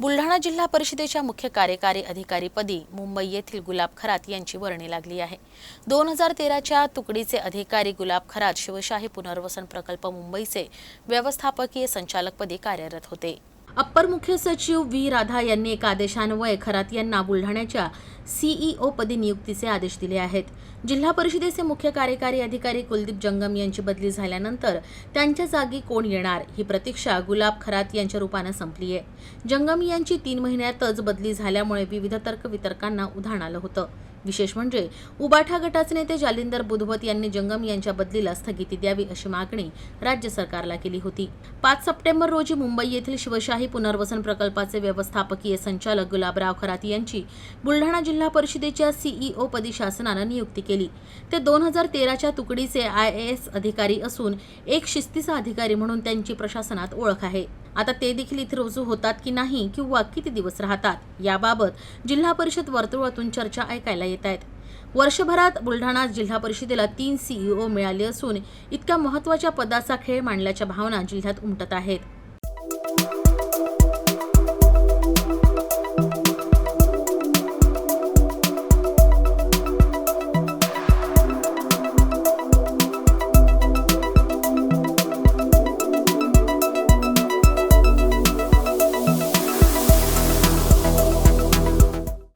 बुलढाणा जिल्हा परिषदेच्या मुख्य कार्यकारी अधिकारीपदी मुंबई येथील गुलाब खरात यांची वर्णी लागली आहे. दोन हजार तेराच्या तुकडीचे अधिकारी गुलाब खरात शिवशाही पुनर्वसन प्रकल्प मुंबईचे व्यवस्थापकीय संचालकपदी कार्यरत होते. अप्पर मुख्य सचिव व्ही. राधा यांनी एका आदेशान्वये खरात यांना बुलढाण्याच्या सीईओ पदी नियुक्तीचे आदेश दिले आहेत. जिल्हा परिषदेचे मुख्य कार्यकारी अधिकारी कुलदीप जंगम यांची बदली झाल्यानंतर त्यांच्या जागी कोण येणार ही प्रतीक्षा गुलाब खरात यांच्या रूपानं संपली आहे. जंगम यांची तीन महिन्यातच बदली झाल्यामुळे विविध तर्कवितर्कांना उधाण आलं होतं. विशेष म्हणजे उबाठा गटाचे नेते जालिंदर बुधवत यांनी जंगम यांच्या बदलीला स्थगिती द्यावी अशी मागणी राज्य सरकारला केली होती. पाच सप्टेंबर रोजी मुंबई येथील शिवशाही पुनर्वसन प्रकल्पाचे व्यवस्थापकीय संचालक गुलाबराव खरात यांची बुलढाणा जिल्हा परिषदेच्या सीईओ पदी शासनानं नियुक्ती केली. ते दोन हजार तेराच्या तुकडीचे आय ए एस अधिकारी असून एक शिस्तीचा अधिकारी म्हणून त्यांची प्रशासनात ओळख आहे. आता ते देखील इथे रुजू होतात की नाही किंवा किती दिवस राहतात याबाबत जिल्हा परिषद वर्तुळातून चर्चा ऐकायला येत आहेत. वर्षभरात बुलढाणा जिल्हा परिषदेला तीन सीईओ मिळाले असून इतक्या महत्त्वाच्या पदाचा खेळ मांडल्याच्या भावना जिल्ह्यात उमटत आहेत.